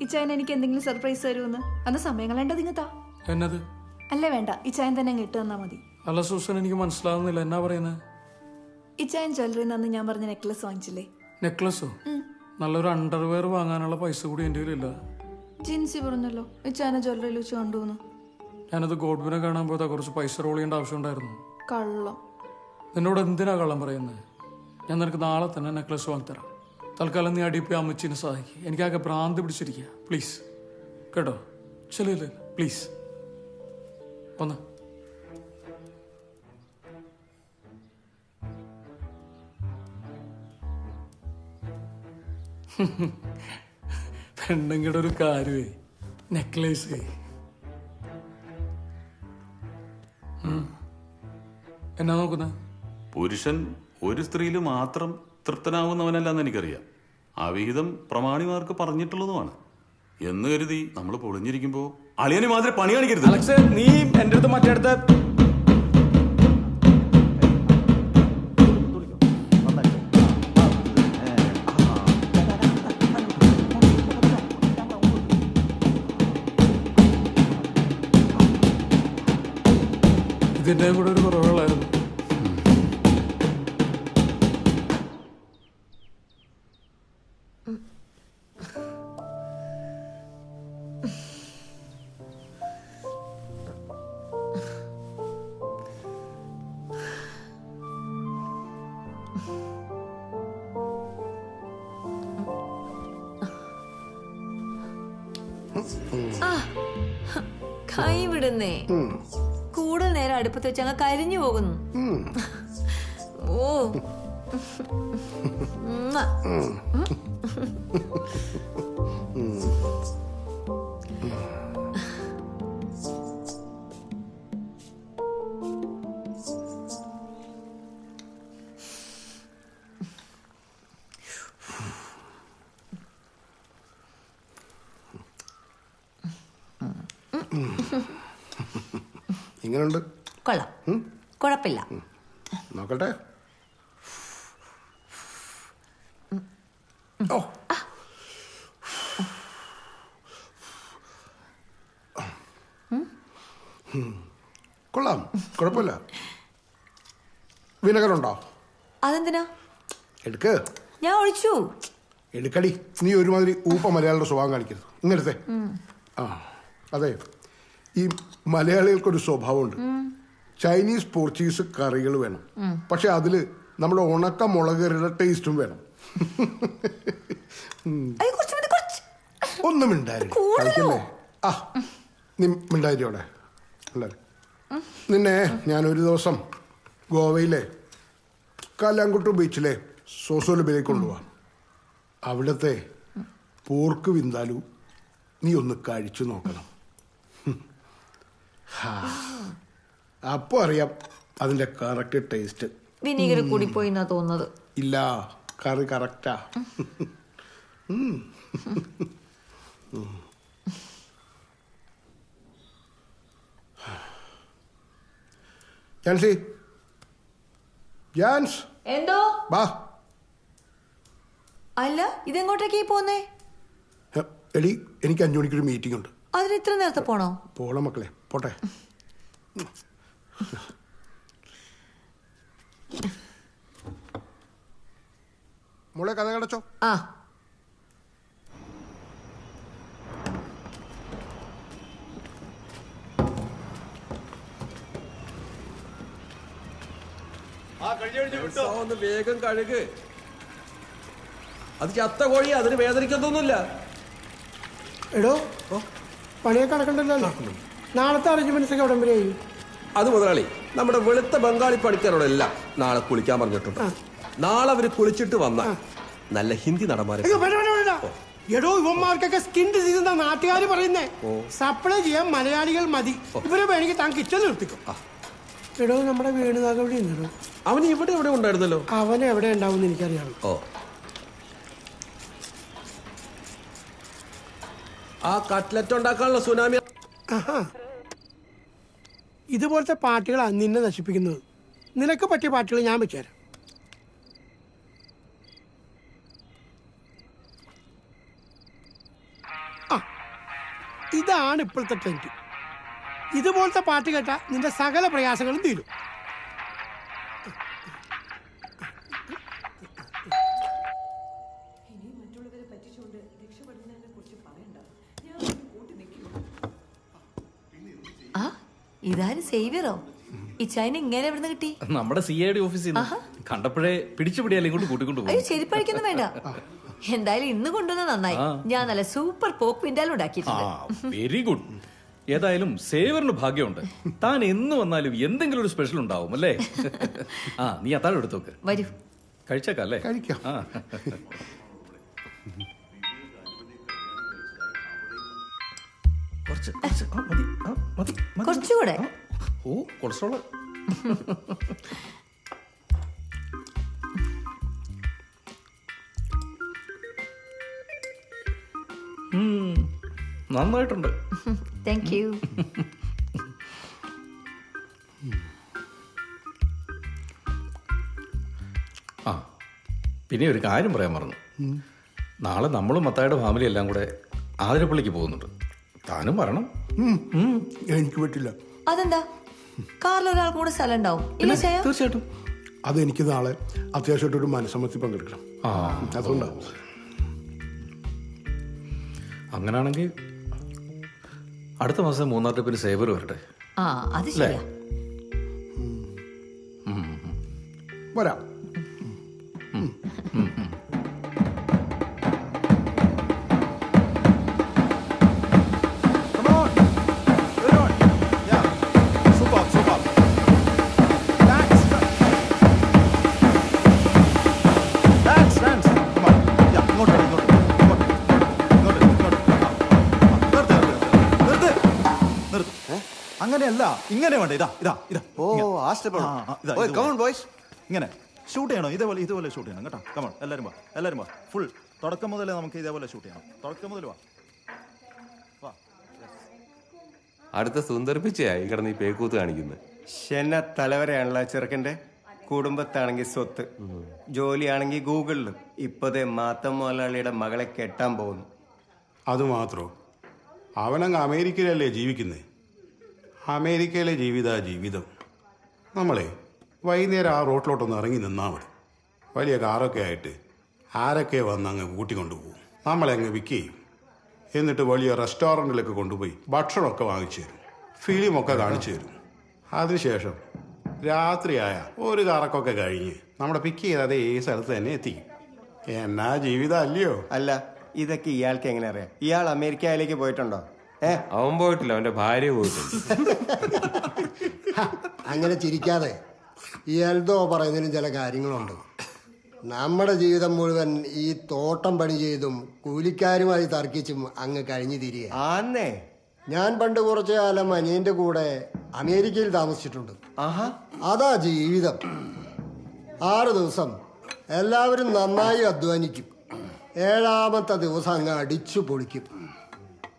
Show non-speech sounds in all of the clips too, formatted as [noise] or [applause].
ഇച്ചായൻ എനിക്ക് എന്തെങ്കിലും സർപ്രൈസ് തരുമെന്ന്? അന്ന് സമയം കളയേണ്ടത് നിങ്ങത്താ എന്നത്? അല്ല വേണ്ട. ഇച്ചായൻ തന്നെ ഇട്ടു ഇട്ട് തന്നാ മതി. അല്ല സൂസൻ എനിക്ക് മനസ്സിലാവുന്നില്ല. എന്നാ പറയുന്നത് ഇച്ചായൻ ജ്വല്ലറിന്ന് അന്ന് ഞാൻ പറഞ്ഞ നെക്ലസ് വാങ്ങിച്ചില്ലേ? നെക്ലസോ നല്ലൊരു അണ്ടർവെയർ വാങ്ങാനുള്ള പൈസ കൂടി എന്റെ കയ്യിലില്ല. ജിൻസി പറഞ്ഞല്ലോ. ഇച്ചായന ജ്വല്ലറിയിൽ വെച്ച് കണ്ടുവന്നു. ഞാനത് ഗോഡ്ബിനെ കാണാൻ പോയതാ. കുറച്ച് പൈസ റോൾ ചെയ്യേണ്ട ആവശ്യമുണ്ടായിരുന്നു. കള്ളം. നിന്നോട് എന്തിനാ കള്ളം പറയുന്നത് ഞാൻ നിനക്ക് നാളെ തന്നെ നെക്ലസ് വാങ്ങിത്തരാം. തൽക്കാലം നീ അടിപ്പി അമ്മച്ചിനെ സഹായിക്കുക എനിക്കാകെ ഭ്രാന്ത് പിടിച്ചിരിക്കുക പ്ലീസ് കേട്ടോ? ചെല്ലില്ല പ്ലീസ് ഒന്ന് പെണ്ണുങ്ങളുടെ ഒരു കാര്യമേ നെക്ലേസ് എന്നാ നോക്കുന്ന? പുരുഷൻ ഒരു സ്ത്രീയിൽ മാത്രം തൃപ്തനാവുന്നവനല്ലെന്ന് എനിക്കറിയാം. ആ വിഹിതം പ്രമാണിമാർക്ക് പറഞ്ഞിട്ടുള്ളതുമാണ്. എന്ന് കരുതി നമ്മൾ പൊളിഞ്ഞിരിക്കുമ്പോൾ അളിയനെ മാത്രമേ പണി കാണിക്കരുത്. അലക്സ് നീ എന്റെ അടുത്ത് മറ്റേ അടുത്ത് ഇതിന്റെ കൂടെ ഒരു കുറവുകളായിരുന്നു കൈ വിടുന്നേ കൂടുതൽ നേരം അടുപ്പത്ത് വെച്ച് അങ്ങ് കരിഞ്ഞു പോകുന്നു. ഓ. [laughs] ഉമ്മ. [laughs] ഇങ്ങനുണ്ട്. കൊള്ളാം. കുഴപ്പമില്ല നോക്കട്ടെ. ഓ. കൊള്ളാം. കുഴപ്പമില്ല. വിനകരുണ്ടോ അതെന്തിനാ? എടുക്ക്. ഞാൻ ഒഴിച്ചു. എടുക്കടി. നീ ഒരുമാതിരി ഊപ്പ മലയാളിയുടെ സ്വഭാവം കാണിക്കരുത്. ഇങ്ങനത്തെ. ആ അതെ. ഈ മലയാളികൾക്കൊരു സ്വഭാവമുണ്ട്. ചൈനീസ് പോർച്ചുഗീസ് കറികൾ വേണം. പക്ഷെ അതിൽ നമ്മുടെ ഉണക്ക മുളകറിയുടെ ടേസ്റ്റും വേണം. [laughs] ഒന്നും മിണ്ടായി ആ നീ മിണ്ടായിരിയോടെ അല്ലേ? നിന്നെ ഞാനൊരു ദിവസം ഗോവയിലെ കാലാങ്കുട്ടു ബീച്ചിലെ സോസോലബിലേക്ക് കൊണ്ടുപോവാം. അവിടുത്തെ പോർക്ക് വിന്താലു നീ ഒന്ന് കഴിച്ചു നോക്കണം. അപ്പൊ അറിയാം അതിന്റെ കറക്റ്റ് ടേസ്റ്റ് വിനീഗർ കൂടി പോയി എന്നാ തോന്നുന്നത്. ഇല്ല കറി കറക്റ്റാ ജാൻസി. ജാൻസ്. എന്തോ? വാ അല്ല ഇതെങ്ങോട്ടേക്ക് പോന്നേ? എടി എനിക്ക് അഞ്ചു മണിക്കൊരു മീറ്റിംഗ് ഉണ്ട്. അതിന് ഇത്ര നേരത്തെ പോണോ? പോണം മക്കളെ. പോട്ടെ. മോളെ കഥ കടച്ചോ? ആ. ഒന്ന് വേഗം കഴുക്. അത് ചത്ത കോഴി അതിന് വേദനിക്കത്തൊന്നുമില്ല. എടോ പണിയൊക്കെ നടക്കണ്ടല്ലോ നാളത്തെ അറേഞ്ച്മെന്റ്സ് ഒക്കെ ഉടൻ വരെയായി അത് മുതലാളി നമ്മുടെ വെളുത്ത ബംഗാളി പണിക്കാരോടെല്ലാം നാളെ കുളിക്കാൻ പറഞ്ഞിട്ടുണ്ട്. നാളെ അവർ കുളിച്ചിട്ട് വന്ന നല്ല ഹിന്ദി നടന്മാരെ എടോ ഇവന്മാർക്കൊക്കെ സ്കിൻ ഡിസീസ് എന്താ നാട്ടുകാർ പറയുന്നേ. സപ്ലൈ ചെയ്യാൻ മലയാളികൾ മതി. ഇവരെ വേണമെങ്കിൽ താൻ കിച്ചൺ നിർത്തിക്കും. എടോ നമ്മുടെ വേണുതാക ഇവിടെ ഉണ്ടോ അവൻ ഇവിടെ എവിടെ ഉണ്ടായിരുന്നല്ലോ? അവൻ എവിടെ ഉണ്ടാവും എനിക്കറിയാം. ഓ. ആ കട്ട്ലറ്റ് ഉണ്ടാക്കാനുള്ള സുനാമി ഇതുപോലത്തെ പാട്ടുകളാണ് നിന്നെ നശിപ്പിക്കുന്നത്. നിനക്ക് പറ്റിയ പാട്ടുകൾ ഞാൻ വെച്ചുതരാം ഇതാണ് ഇപ്പോഴത്തെ ട്രെൻഡ്. ഇതുപോലത്തെ പാട്ട് കേട്ടാൽ നിന്റെ സകല പ്രയാസങ്ങളും തീരും. ഇതാരും സേവിയറോ? ഈ ചൈന ഇങ്ങനെ നിന്ന് കിട്ടി? നമ്മുടെ സി ഐ ഡി ഓഫീസിൽ കണ്ടപ്പോഴേ പിടിച്ചുപിടിയാലും ഇങ്ങോട്ട് കൂട്ടിക്കൊണ്ട് അയ്യോ പോകും ചെരുപ്പഴിക്കൊന്നും വേണ്ട. എന്തായാലും ഇന്ന് കൊണ്ടുവന്ന നന്നായി. ഞാൻ നല്ല സൂപ്പർ പോക്ക് വിൻഡാലും ആ ഉണ്ടാക്കിയിട്ടുണ്ട് വെരി ഗുഡ് ഏതായാലും സേവറിന് ഭാഗ്യമുണ്ട്. താൻ എന്ന് വന്നാലും എന്തെങ്കിലും ഒരു സ്പെഷ്യൽ ഉണ്ടാവും അല്ലേ? ആ നീ അത്താഴം എടുത്തോക്ക്. വരൂ. കഴിച്ചേക്കാം അല്ലേ? കഴിക്കാം. കുറച്ച് കുറച്ച്. ആ, മതി. ആ, മതി മതി. കുറച്ചുകൂടെ. ഓ കൊളസ്ട്രോൾ. ഉം, നന്നായിട്ടുണ്ട്. താങ്ക് യു ആ പിന്നെ ഒരു കാര്യം പറയാൻ മറന്നു. നാളെ നമ്മളും മത്തായുടെ ഫാമിലി എല്ലാം കൂടെ ആതിരപ്പള്ളിക്ക് പോകുന്നുണ്ട്. താനും വരണം. എനിക്ക് പറ്റില്ല. അതെന്താ? കാറിൽ ഒരാൾക്ക് കൂടെ സ്ഥലം ഉണ്ടാവും. തീർച്ചയായിട്ടും. അതെനിക്ക് നാളെ അത്യാവശ്യമായിട്ടൊരു മനസ്സമ്മത്തി പങ്കെടുക്കണം. ആ. അതുകൊണ്ടാവും അങ്ങനാണെങ്കിൽ അടുത്ത മാസം മൂന്നാർ ട്രിപ്പിന് സേവർ വരട്ടെ. ആ അത് ശരിയാ. വരാം. അങ്ങനെയല്ല ഇങ്ങനെ വേണ്ട? ഇതാ ഇതാ ഇതാ ഓ. ആ സ്റ്റെപ്പ് ആ, ആ, ഇതാ, ഓയ് ഇതുപോലെ. ബോയ്സ് ഇങ്ങനെ. ഷൂട്ട് ചെയ്യണം? ഇതേപോലെ ഇതുപോലെ ഷൂട്ട് ചെയ്യണം കേട്ടോ. കമൺ എല്ലാവരും വാ എല്ലാവരും വാ. ഫുൾ തുടക്കം മുതലേ നമുക്ക് ഇതേപോലെ ഷൂട്ട് ചെയ്യണം. തുടക്കം മുതൽ വാ. വാ. അടുത്ത സുന്ദർപ്പിച്ചയായി കിടന്ന് ഈ പേക്കൂത്ത് കാണിക്കുന്നത് ശന തലവരെയാണല്ലോ ചെറുക്കന്റെ? കുടുംബത്താണെങ്കിൽ സ്വത്ത്. ജോലിയാണെങ്കിൽ ഗൂഗിളിലും. ഇപ്പതേ മാത്തം മുതലാളിയുടെ മകളെ കെട്ടാൻ പോകുന്നു. അതുമാത്രോ അവനങ്ങ് അമേരിക്കയിലല്ലേ ജീവിക്കുന്നത് അമേരിക്കയിലെ ജീവിത ജീവിതം. നമ്മളെ വൈകുന്നേരം ആ റോട്ടിലോട്ടൊന്ന് ഇറങ്ങി നിന്നാൽ മതി. വലിയ കാറൊക്കെ ആയിട്ട് ആരൊക്കെ വന്ന് അങ്ങ് കൂട്ടിക്കൊണ്ടു പോകും നമ്മളെ അങ്ങ് വിൽക്കുകയും എന്നിട്ട് വലിയ റെസ്റ്റോറന്റിലൊക്കെ കൊണ്ടുപോയി ഭക്ഷണമൊക്കെ വാങ്ങിച്ചു തരും. ഫിലിമൊക്കെ കാണിച്ചു തരും. അതിനുശേഷം രാത്രിയായ ഒരു കറക്കൊക്കെ കഴിഞ്ഞ് നമ്മുടെ പിക്ക് ചെയ്ത് അതേ സ്ഥലത്ത് തന്നെ എത്തിക്കും. എന്നാ ജീവിതം അല്ലയോ? അല്ല ഇതൊക്കെ ഇയാൾക്ക് എങ്ങനെ അറിയാം? ഇയാൾ അമേരിക്കയിലേക്ക് പോയിട്ടുണ്ടോ? അവൻ പോയിട്ടില്ല അവന്റെ ഭാര്യ പോയിട്ടുണ്ട്. അങ്ങനെ ചിരിക്കാതെ ഈ എൽദോ പറയുന്നതിനും ചില കാര്യങ്ങളുണ്ട്. നമ്മുടെ ജീവിതം മുഴുവൻ ഈ തോട്ടം പണി ചെയ്തും കൂലിക്കാരുമായി തർക്കിച്ചും അങ്ങ് കഴിഞ്ഞു തിരികെ. ആന്നേ. ഞാൻ പണ്ട് കുറച്ചു കാലം അനിയന്റെ കൂടെ അമേരിക്കയിൽ താമസിച്ചിട്ടുണ്ട്. ആഹാ. അതാ ജീവിതം. ആറ് ദിവസം എല്ലാവരും നന്നായി അധ്വാനിക്കും. ഏഴാമത്തെ ദിവസം അങ്ങ് അടിച്ചു പൊളിക്കും.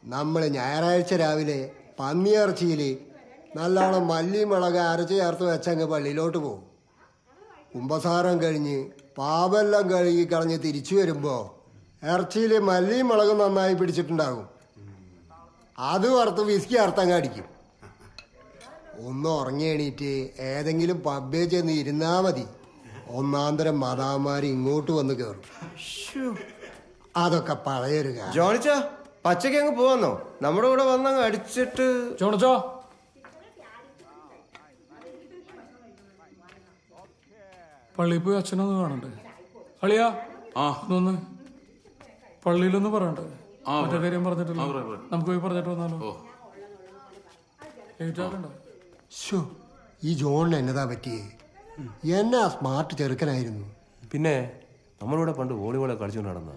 നമ്മൾ ഞായറാഴ്ച രാവിലെ പന്നിയിറച്ചിയിൽ നല്ലോണം മല്ലി മുളക് അരച്ച് ചേർത്ത് വെച്ചങ്ങ് പള്ളിയിലോട്ട് പോകും. കുമ്പസാരം കഴിഞ്ഞ് പാപെല്ലാം കഴുകി കളഞ്ഞ് തിരിച്ചു വരുമ്പോൾ ഇറച്ചിയിൽ മല്ലിയും മുളകും നന്നായി പിടിച്ചിട്ടുണ്ടാകും. അത് വറുത്ത് വിസ്കി അർത്ഥങ്ങ അടിക്കും. ഒന്ന് ഉറങ്ങി എണീറ്റ് ഏതെങ്കിലും പബ്ബേ ചെന്ന് ഇരുന്നാ മതി. ഒന്നാന്തരം മതാമാര് ഇങ്ങോട്ട് വന്ന് കയറും അതൊക്കെ പഴയൊരു കാര്യം പച്ചയ്ക്ക് അങ്ങ് പോവാന്നോ? നമ്മുടെ കൂടെ വന്നങ്ങ് അടിച്ചിട്ട് ചോണച്ചോ? പള്ളിയിൽ പോയി അച്ഛനൊന്ന് കാണണ്ടേ? അളിയാ ആ. ഒന്ന് പള്ളിയിലൊന്ന് പറയണ്ടേ? ആ, മറ്റേ കാര്യം പറഞ്ഞിട്ടില്ല. നമുക്ക് പോയി പറഞ്ഞിട്ട് വന്നാലോ? ശോ, ഈ ജോണിന് എന്നതാ പറ്റിയേ? എന്നാ സ്മാർട്ട് ചെറുക്കനായിരുന്നു. പിന്നെ നമ്മളിവിടെ പണ്ട് വോളിബോളെ കളിച്ചുകൊണ്ട് നടന്ന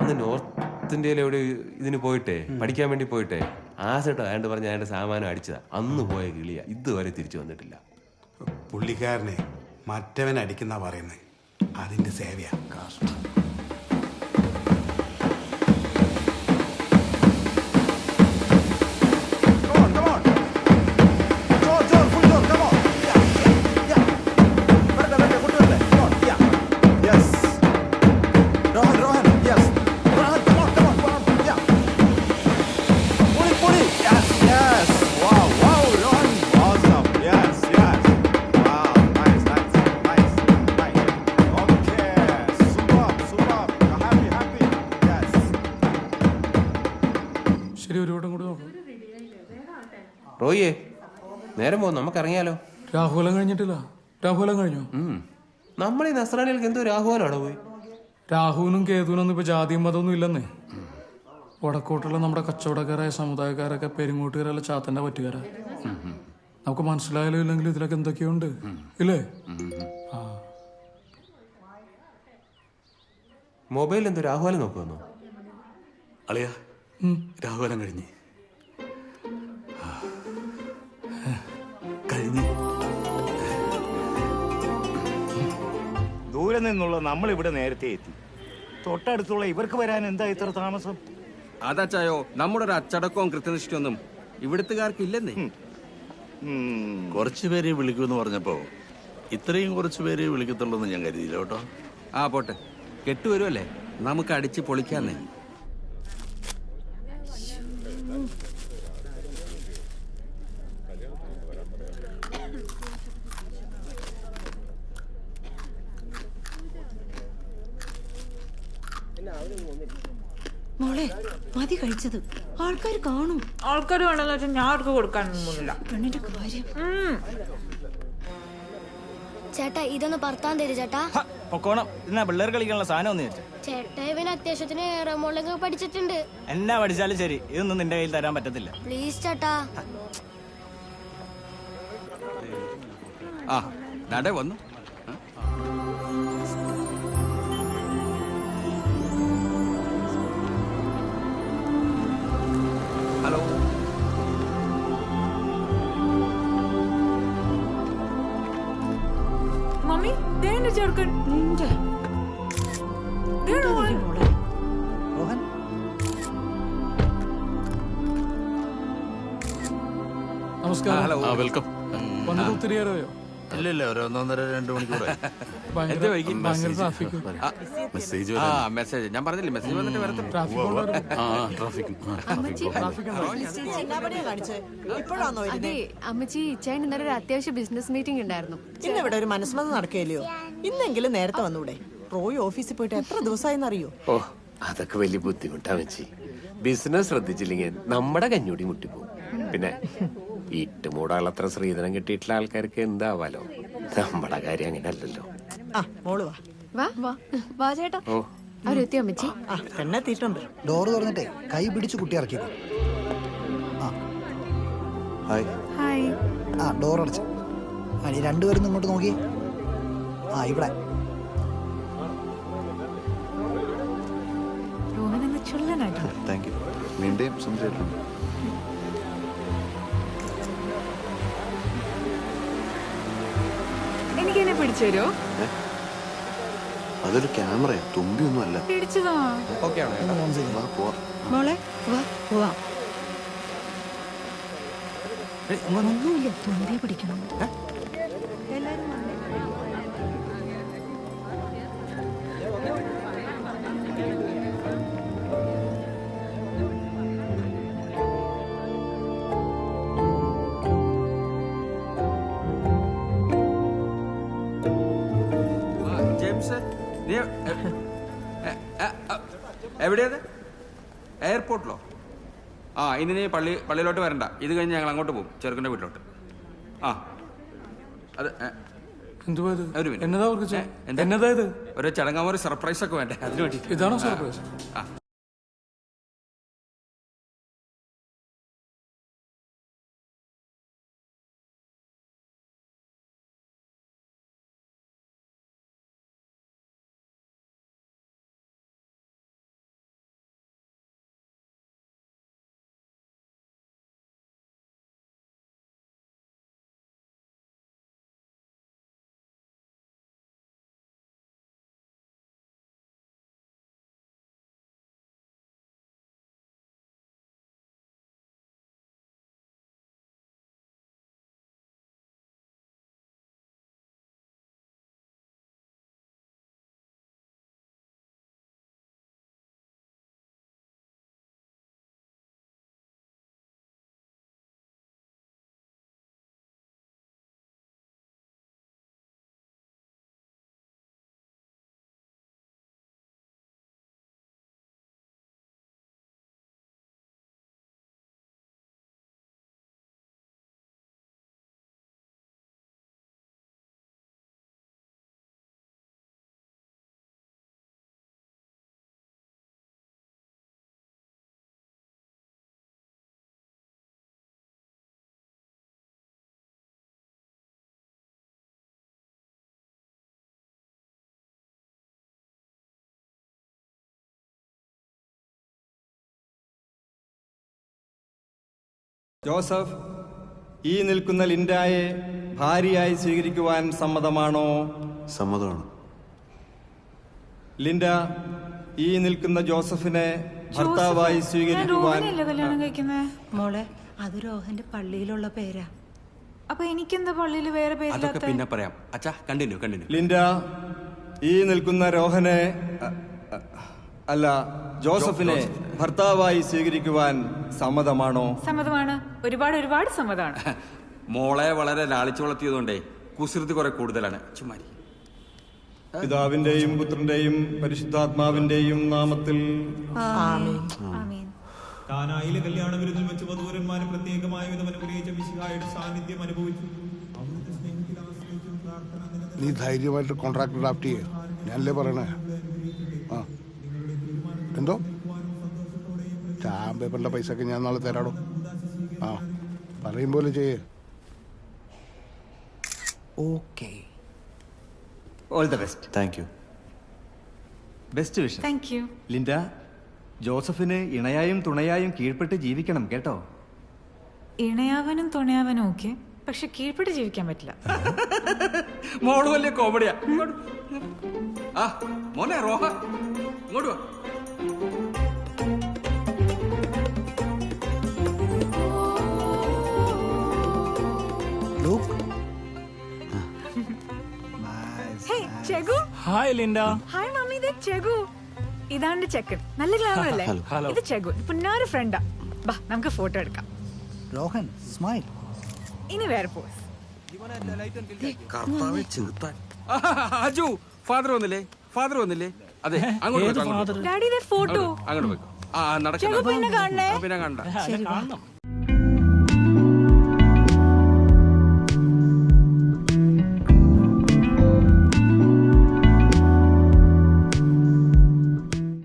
അന്ന് നോർത്ത് ഇന്ത്യയിൽ എവിടെ ഇതിന് പോയിട്ടേ പഠിക്കാൻ വേണ്ടി പോയിട്ടെ ആസട്ടോ അയാണ്ട് പറഞ്ഞ അയാളുടെ സാമാനം അടിച്ചതാ. അന്ന് പോയ കിളിയ. ഇതുവരെ തിരിച്ചു വന്നിട്ടില്ല. പുള്ളിക്കാരനെ മറ്റവൻ അടിക്കുന്ന പറയുന്നത് അതിന്റെ സേവയാ. Come റോയിയെ നേരം പോകും നമുക്ക് ഇറങ്ങിയാലോ രാഹുലം കഴിഞ്ഞിട്ടില്ല. രാഹുലം കഴിഞ്ഞു. നമ്മളീ നസ്രാണികൾക്ക് എന്തോ രാഹുലാണോ പോയി? രാഹുവിനും കേതുവിനൊന്നും ഇപ്പൊ ജാതിയും മതമൊന്നും ഇല്ലെന്നേ. വടക്കോട്ടുള്ള നമ്മുടെ കച്ചവടക്കാരായ സമുദായക്കാരൊക്കെ പെരുങ്ങോട്ടുകാരല്ല ചാത്തന്റെ പറ്റുകാരാ. നമുക്ക് മനസ്സിലായാലും ഇല്ലെങ്കിലും ഇതിലൊക്കെ എന്തൊക്കെയുണ്ട്? ഇല്ലേ? മൊബൈലിൽ മൊബൈൽ എന്തോ രാഹുലം നോക്കുമെന്നോ അളിയ രാഹുലം കഴിഞ്ഞ്. നിന്നുള്ള നമ്മൾ ഇവിടെ നേരത്തെ എത്തി. തൊട്ടടുത്തുള്ള ഇവർക്ക് വരാൻ എന്താ ഇത്ര താമസം? അതച്ചായോ നമ്മുടെ ഒരു അച്ചടക്കവും കൃത്യനിഷ്ഠയൊന്നും ഇവിടുത്തുകാർക്ക് ഇല്ലെന്നേ കുറച്ചു പേരെ വിളിക്കുമെന്ന് പറഞ്ഞപ്പോ ഇത്രയും കുറച്ചു പേരെ വിളിക്കത്തുള്ളൂ എന്ന് ഞാൻ കരുതിയില്ല കേട്ടോ. ആ പോട്ടെ. കെട്ടുവരുമല്ലേ നമുക്ക് അടിച്ച് പൊളിക്കാന്നേ മോളെ മതി കഴിച്ചത്. ആൾക്കാർ കാണും. ആൾക്കാർ വേണമെന്ന് വെച്ചാൽ ഞാൻ അവർക്ക് കൊടുക്കാനൊന്നും പോകുന്നില്ല. പെണ്ണിന്റെ കാര്യം. ചേട്ടാ ഇതൊന്ന് പറത്താൻ തരും ചേട്ടാ. പൊക്കോണം. എന്നാ പിള്ളേർ കളിക്കാനുള്ള സാധനം ഒന്ന് ചേട്ടാ ഇവൻ അത്യാവശ്യത്തിന് റമോളൊക്കെ പഠിച്ചിട്ടുണ്ട്. എന്നാ പഠിച്ചാലും ശരി. ഇതൊന്നും നിന്റെ കയ്യിൽ തരാൻ പറ്റത്തില്ല. പ്ലീസ് ചേട്ടാ. ആ നട വന്നു. ചെറുക്കൻ. നമസ്കാരം. ആ വെൽക്കം വന്നത് ഒരു ഒന്നൊന്നര രണ്ട് മണിക്കൂറായി. വൈകി? മെസ്സേജ് ആ മെസ്സേജ് ഞാൻ പറഞ്ഞില്ലേ മെസ്സേജ് വന്നിട്ട് വരത്തുള്ളൂ ട്രാഫിക് ആ ട്രാഫിക് അതെ അമ്മച്ചി ചേട്ടൻ ഇന്നലെ ഒരു അത്യാവശ്യ ബിസിനസ് മീറ്റിംഗ് ഉണ്ടായിരുന്നു. ഇന്നിവിടെ ഒരു മനസ്മത നടക്കുകയില്ലയോ? ഇന്നെങ്കിലും നേരത്തെ വന്നൂടെ. റോയ് ഓഫീസിൽ പോയിട്ട് എത്ര ദിവസമായെന്ന് അറിയോ ഓ അതൊക്കെ വലിയ ബുദ്ധിമുട്ടാ വെച്ചി. ബിസിനസ് ശ്രദ്ധിച്ചില്ലെങ്കിൽ നമ്മുടെ കഞ്ഞൂടി മുട്ടിപ്പോവും. പിന്നെ വീട്ടുമൂടാൾ അത്ര ശ്രീധനം കിട്ടിയിട്ടുള്ള ആൾക്കാർക്ക് എന്താവാലോ? നമ്മുടെ കാര്യം അങ്ങനെ അല്ലല്ലോ ആ മോൾ വാ. വാ വാ. വാ ചേട്ടാ. ഓ. അവരെത്തി അമ്മച്ചി. ആ പെണ്ണെത്തിയിട്ടുണ്ട് ഡോറ് തുറന്നിട്ടേ കൈ പിടിച്ച് കുട്ടി ഇറക്കിക്കോ ഹായ്. ഹായ്. ആ ഡോർ അടച്ച് അനി രണ്ടുപേരും ഇങ്ങോട്ട് നോക്കി. ആ ഇവിടെ. താങ്ക് യു വീണ്ടും സംസാരിക്കുന്നു എനിക്ക് എന്നെ പിടിച്ചു തരുമോ അതൊരു ക്യാമറയാ തുമ്പിയൊന്നും അല്ല പിടിച്ചതാ മോളെ വാ പോവാ. തൊണ്ടേ പിടിക്കണം. എവിടെയത്? എയർപോർട്ടിലോ? ആ ഇനി നീ പള്ളി പള്ളിയിലോട്ട് വരണ്ട. ഇത് കഴിഞ്ഞ് ഞങ്ങൾ അങ്ങോട്ട് പോകും ചെറുക്കന്റെ വീട്ടിലോട്ട്. ആ. അത് ഒരു മിനിറ്റ്. എന്നതാ ഒരു ചടങ്ങാമൊരു സർപ്രൈസ് ഒക്കെ വേണ്ടേ അതിന് വേണ്ടി ഇതാണോ സർപ്രൈസ്? ആ. ജോസഫ് ഈ നിൽക്കുന്ന ലിൻഡായെ ഭാര്യയായി സ്വീകരിക്കുവാൻ സമ്മതമാണോ? സമ്മതമാണ്. ലിൻഡ ഈ നിൽക്കുന്ന ജോസഫിനെ ഭർത്താവായി സ്വീകരിക്കുവാൻ കല്യാണം കഴിക്കുന്നത് മോളെ അത് രോഹന്റെ പള്ളിയിലുള്ള പേരാ. അപ്പൊ എനിക്കെന്താ പള്ളിയിൽ വേറെ അതൊക്കെ പേരില്ലാത്ത പിന്നെ പറയാം. അച്ഛാ കണ്ടിന്യൂ കണ്ടിന്യൂ. ലിൻഡ ഈ നിൽക്കുന്ന രോഹനെ അ, അ, അല്ല ജോസഫിനെ ഭർത്താവായി സ്വീകരിക്കുവാൻ സമ്മതമാണോ? സമ്മതമാണ്. ഒരുപാട് ഒരുപാട് സമ്മതമാണ്. മോളെ വളരെ ലാളിച്ചു വളർത്തിയതുകൊണ്ടേ കുസൃതി കുറെ കൂടുതലാണ്. ചുമ്മാരി പിതാവിന്റെയും പുത്രന്റെയും പരിശുദ്ധാത്മാവിന്റെയും നാമത്തിൽ കാനായിലെ കല്യാണ വിരുന്നിൽ വെച്ച് വധൂരന്മാര് പ്രത്യേകമായ വിധം അനുഗ്രഹിച്ച വിശിഹായുടെ സാന്നിധ്യം അനുഭവിച്ചു. നീ ധൈര്യമായിട്ട് കോൺട്രാക്ട് ഡ്രാഫ്റ്റ് ചെയ്യുക ഞാനല്ലേ പറയണേ? എന്തോ? സ്റ്റാമ്പ് പേപ്പറിന്റെ പൈസ ഒക്കെ ഞാൻ നാളെ തരാടോ. ആ പറയും പോലെ ചെയ്യേ. Okay. All the best thank you best wish thank you Linda ജോസഫിന് ഇണയായും തുണയായും കീഴ്പ്പെട്ട് ജീവിക്കണം കേട്ടോ? ഇണയാവനും തുണയാവനും ഓക്കെ പക്ഷെ കീഴ്പ്പെട്ട് ജീവിക്കാൻ പറ്റില്ല. മോൾ വലിയ കോമഡിയാ. ഇങ്ങോട്ട്. ആ മോനെ റോഹ ഇങ്ങോട്ട് വാ. ഹായ് ലിൻഡ ഹായ് മമ്മി ഇത് ചെഗു ഇതാണ് ചെക്കൻ. നല്ല ഗ്ലാമർ അല്ലേ. ഇത് ചെഗു പുന്നാര ഫ്രണ്ടാ ബാ നമുക്ക് ഫോട്ടോ എടുക്കാം. രോഹൻ സ്മൈൽ ഇനി വേറെ പോസ് കർത്താവെ ചെറുത്താൻ [laughs] അജു ഫാദർ വന്നില്ലേ? ഫാദർ വന്നില്ലേ? അതെ അങ്ങോട്ട് വെക്കാം, അങ്ങോട്ട് വെക്കാം. ഫോട്ടോ അങ്ങോട്ട് വെക്കോ ആ നടക്കാം പിന്നെ കാണണേ. പിന്നെ കണ്ട ശരി വാ.